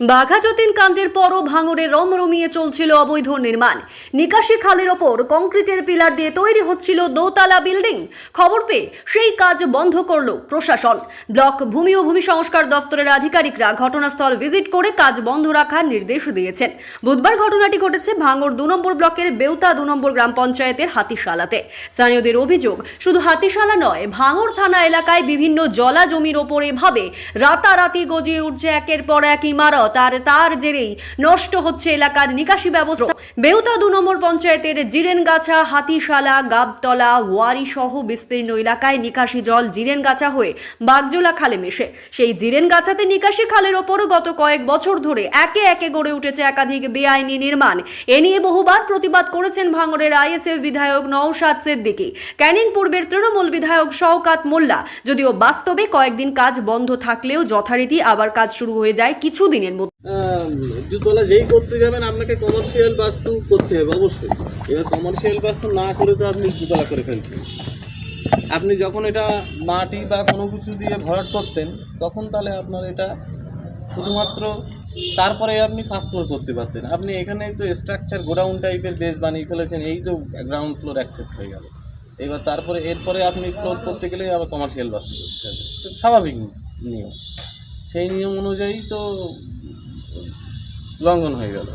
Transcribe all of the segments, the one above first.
বাঘা যতীন কাণ্ডের পরও ভাঙড়ে রমরমিয়ে চলছিল অবৈধ নির্মাণ। নিকাশি খালের ওপর কংক্রিটের পিলার দিয়ে তৈরি হচ্ছিল দোতলা বিল্ডিং। খবর পেয়ে সেই কাজ বন্ধ করল প্রশাসন। ব্লক ভূমি ও ভূমি সংস্কার দপ্তরের আধিকারিকরা ঘটনাস্থল ভিজিট করে কাজ বন্ধ রাখার নির্দেশ দিয়েছেন। বুধবার ঘটনাটি ঘটেছে ভাঙড় দু নম্বর ব্লকের বেউতা দু নম্বর গ্রাম পঞ্চায়েতের হাতিশালাতে। স্থানীয়দের অভিযোগ, শুধু হাতিশালা নয়, ভাঙড় থানা এলাকায় বিভিন্ন জলা জমির ওপর এভাবে রাতারাতি গজিয়ে উঠছে একের পর এক ইমারত। আর তার জেরেই নষ্ট হচ্ছে এলাকার নিকাশি ব্যবস্থা। বেউতা দু নম্বর পঞ্চায়েতের জিরেনগাছা, হাতিশালা, গাবতলা ওয়ারি সহ বিস্তীর্ণ এলাকায় নিকাশি জল জিরেনগাছা হয়ে বাগজোলা খালে মেশে। সেই জিরেনগাছাতে নিকাশি খালের ওপরও গত কয়েক বছর ধরে একে একে গড়ে উঠেছে একাধিক বেআইনি নির্মাণ। এ নিয়ে বহুবার প্রতিবাদ করেছেন ভাঙড়ের আইএসএফ বিধায়ক নওশাদ সিদ্দিকী। ক্যানিং পূর্বের তৃণমূল বিধায়ক শওকাত মোল্লা। যদিও বাস্তবে কয়েকদিন কাজ বন্ধ থাকলেও যথারীতি আবার কাজ শুরু হয়ে যায় কিছুদিনের দুতলা যেই করতে যাবেন, আপনাকে কমার্শিয়াল বাস্তু করতে হবে, অবশ্যই। এবার কমার্শিয়াল বাস্তু না করে তো আপনি দুতলা করে ফেলছেন। আপনি যখন এটা মাটি বা কোনো কিছু দিয়ে ভরাট করতেন, তখন তাহলে আপনার এটা শুধুমাত্র তারপরে আপনি ফার্স্ট ফ্লোর করতে পারতেন। আপনি এখানে তো স্ট্রাকচার গোডাউন টাইপের বেস বানিয়ে ফেলেছেন, এই তো গ্রাউন্ড ফ্লোর অ্যাকসেপ্ট হয়ে গেল। এবার তারপরে, এরপরে আপনি ফ্লোর করতে গেলে আবার কমার্শিয়াল বাস্তু করতে হবে। তো স্বাভাবিক নিয়ম। সেই নিয়ম অনুযায়ী তো লঙ্ঘন হয়ে গেল।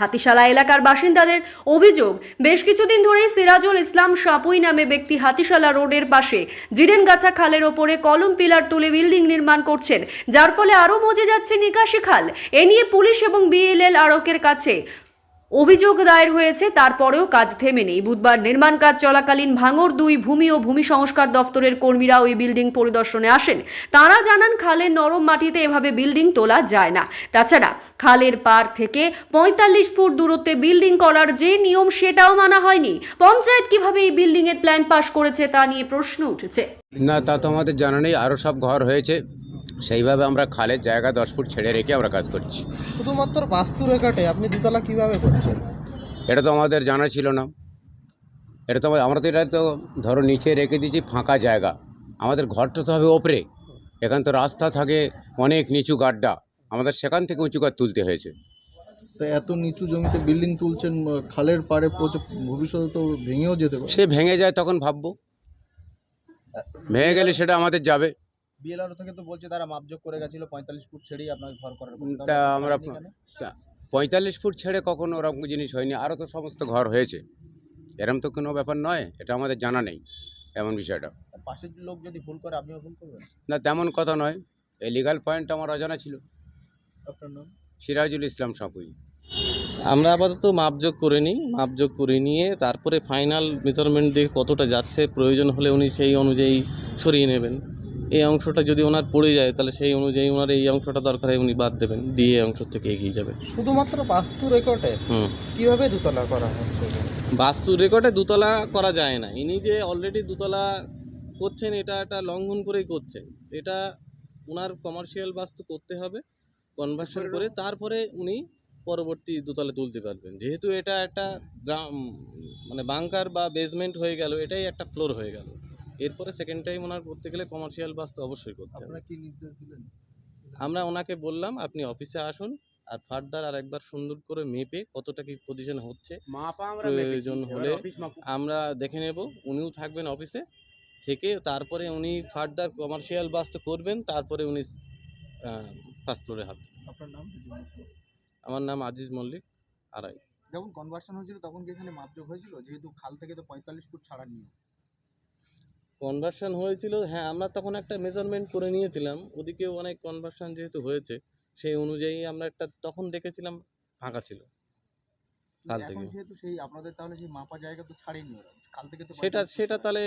হাতিশালা এলাকার বাসিন্দাদের অভিযোগ, বেশ কিছুদিন ধরেই সিরাজুল ইসলাম সাপুই নামে ব্যক্তি হাতিশালা রোডের পাশে জিরেনগাছা খালের ওপরে কলম পিলার তুলে বিল্ডিং নির্মাণ করছেন, যার ফলে আরও মজে যাচ্ছে নিকাশি খাল। এ নিয়ে পুলিশ এবং বিএলএল আরকের কাছে অভিযোগ দায়ের হয়েছে, তারপরেও কাজ থেমে নেই। বুধবার নির্মাণ কাজ চলাকালীন ভাঙর দুই ভূমি ও ভূমি সংস্কার দপ্তরের কর্মীরা ওই বিল্ডিং পরিদর্শনে আসেন। তারা জানান, খালের নরম মাটিতে এভাবে বিল্ডিং তোলা যায় না। তাছাড়া খালের পার থেকে পঁয়তাল্লিশ ফুট দূরত্বে বিল্ডিং করার যে নিয়ম, সেটাও মানা হয়নি। পঞ্চায়েত কীভাবে এই বিল্ডিং এর প্ল্যান পাশ করেছে তা নিয়ে প্রশ্ন উঠেছে। না, তা তো আমাদের জানা নেই। আরও সব ঘর হয়েছে। সেইভাবে আমরা খালের জায়গা দশ ফুট ছেড়ে রেখে আমরা কাজ করছি। শুধুমাত্র বাস্তু রেখাটে আপনি দুতলা কীভাবে করছেন? এটা তো আমাদের জানা ছিল না। এটা তো আমরা তো এটা তো ধরো নিচে রেখে দিয়েছি ফাঁকা জায়গা। আমাদের ঘরটা তো হবে ওপরে। এখান তো রাস্তা থাকে অনেক নিচু গাড্ডা। আমাদের সেখান থেকে উঁচু গাছ তুলতে হয়েছে। তো এত নিচু জমিতে বিল্ডিং তুলছেন খালের পাড়ে ভবিষ্যতে তো ভেঙেও যেতে পারে। সে ভেঙে যায় তখন ভাববো। ভেঙে গেলে সেটা আমাদের যাবে। বিএলআর থেকে তো বলছে তারা মাপজোক করে গেছিল পঁয়তাল্লিশ ফুট ছেড়েই আপনার ঘর করার কথা। তা আমরা? পঁয়তাল্লিশ ফুট ছেড়ে কখনো ওরকম জিনিস হয়নি আরও তো সমস্ত ঘর হয়েছে। এরম তো কোনো ব্যাপার নয় এটা আমাদের জানা নেই এমন বিষয়টা। পাশের লোক যদি ভুল করে আপনিও ভুল করবেন? না তেমন কথা নয়। এই লিগাল পয়েন্ট আমার অজানা ছিল। আপনার নাম? সিরাজুল ইসলাম সাপুই আমরা আপাতত মাপযোগ করে নিই মাপযোগ করে নিয়ে তারপরে ফাইনাল মেজারমেন্ট দিয়ে কতটা যাচ্ছে প্রয়োজন হলে উনি সেই অনুযায়ী সরিয়ে নেবেন। এই অংশটা যদি ওনার পড়ে যায় তাহলে সেই অনুযায়ী ওনার এই অংশটা দরকার হয় উনি বাদ দেবেন দিয়ে এই অংশ থেকে এগিয়ে যাবেন। শুধুমাত্র বাস্তু রেকর্ডে হুম। কীভাবে দুতলা করা হচ্ছে বাস্তু রেকর্ডে দুতলা করা যায় না। ইনি যে অলরেডি দুতলা করছেন এটা একটা লঙ্ঘন করেই করছেন। এটা ওনার কমার্শিয়াল বাস্তু করতে হবে কনভার্সন করে তারপরে উনি পরবর্তী দুতলা তুলতে পারবেন। যেহেতু এটা একটা গ্রাম মানে বাংকার বা বেসমেন্ট হয়ে গেল এটাই একটা ফ্লোর হয়ে গেল। এরপরে সেকেন্ড টাইম ওনার করতে গেলে কমার্শিয়াল বাস্তু অবশ্যই করতে হবে। আমরা ওনাকে বললাম আপনি অফিসে আসুন আর ফার্দার আর একবার সুন্দর করে মেপে কতটা কি পজিশন হচ্ছে প্রয়োজন হলে আমরা দেখে নেব উনিও থাকবেন অফিসে থেকে তারপরে উনি ফার্দার কমার্শিয়াল বাস তো করবেন তারপরে উনি ফার্স্ট ফ্লোরে হাত আপনার নাম আমার নাম আজিজ মল্লিক আড়াই যখন কনভার্সন হয়েছিল তখন কি এখানে মাপজোক হয়েছিল? যেহেতু খাল থেকে তো পঁয়তাল্লিশ ফুট ছাড়ার নিয়ম। কনভার্সন হয়েছিল হ্যাঁ আমরা তখন একটা মেজারমেন্ট করে নিয়েছিলাম। ওদিকে অনেক কনভার্সন যেহেতু হয়েছে সেই অনুযায়ী আমরা একটা তখন দেখেছিলাম ফাঁকা ছিল। এখন থেকে। যেহেতু সেই আপনাদের তাহলে সেই মাপা জায়গা তো ছাড়েনি খাল থেকে তো সেটা সেটা তাহলে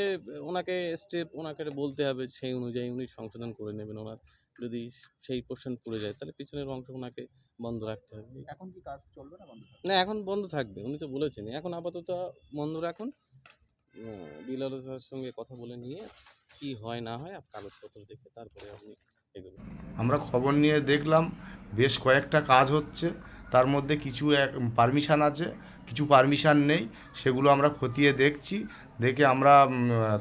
ওনাকে স্টেপ ওনাকে বলতে হবে সেই অনুযায়ী উনি সংশোধন করে নেবেন ওনার। যদি সেই পোর্শন পড়ে যায় তাহলে পিছনের অংশ ওনাকে বন্ধ রাখতে হবে। এখন কি কাজ চলবে না বন্ধ না এখন বন্ধ থাকবে উনি তো বলেছেন এখন আপাতত বন্ধ রাখুন ডিলারের সঙ্গে কথা বলে নিয়ে কি হয় না হয় কাগজপত্র দেখে তারপরে আপনি এগোবেন আমরা খবর নিয়ে দেখলাম বেশ কয়েকটা কাজ হচ্ছে। তার মধ্যে কিছু এক পারমিশান আছে কিছু পারমিশান নেই সেগুলো আমরা খতিয়ে দেখছি। দেখে আমরা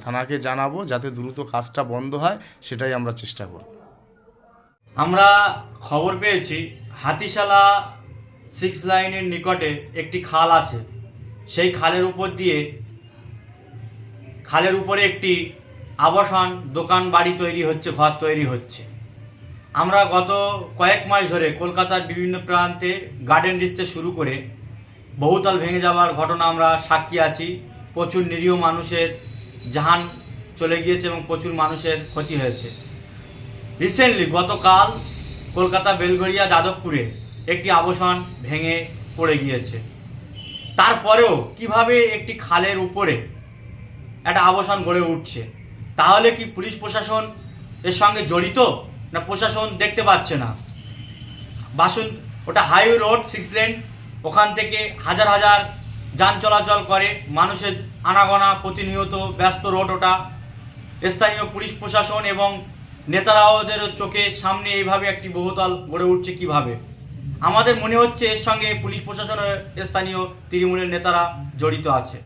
থানাকে জানাব যাতে দ্রুত কাজটা বন্ধ হয় সেটাই আমরা চেষ্টা করব। আমরা খবর পেয়েছি হাতিশালা সিক্স লাইনের নিকটে একটি খাল আছে। সেই খালের উপর দিয়ে খালের উপরে একটি আবাসন, দোকান, বাড়ি তৈরি হচ্ছে, ঘর তৈরি হচ্ছে। আমরা গত কয়েক মাস ধরে কলকাতার বিভিন্ন প্রান্তে গার্ডেন ডিস্টে শুরু করে বহুতল ভেঙে যাওয়ার ঘটনা আমরা সাক্ষী আছি। প্রচুর নিরীহ মানুষের জাহান চলে গিয়েছে এবং প্রচুর মানুষের ক্ষতি হয়েছে। রিসেন্টলি গতকাল কলকাতা বেলগড়িয়া যাদবপুরে একটি আবাসন ভেঙে পড়ে গিয়েছে। তারপরেও কীভাবে একটি খালের উপরে একটা আবাসন গড়ে উঠছে। তাহলে কি পুলিশ প্রশাসন এর সঙ্গে জড়িত? না প্রশাসন দেখতে পাচ্ছে না? বাসন, ওটা হাইওয়ে রোড সিক্স লেন ওখান থেকে হাজার হাজার যান চলাচল করে, মানুষের আনাগোনা, প্রতিনিয়ত ব্যস্ত রোড ওটা। স্থানীয় পুলিশ প্রশাসন এবং নেতারাওদের চোখে সামনে এইভাবে একটি বহুতল গড়ে উঠছে কীভাবে? আমাদের মনে হচ্ছে এর সঙ্গে পুলিশ প্রশাসনের স্থানীয় তৃণমূলের নেতারা জড়িত আছে।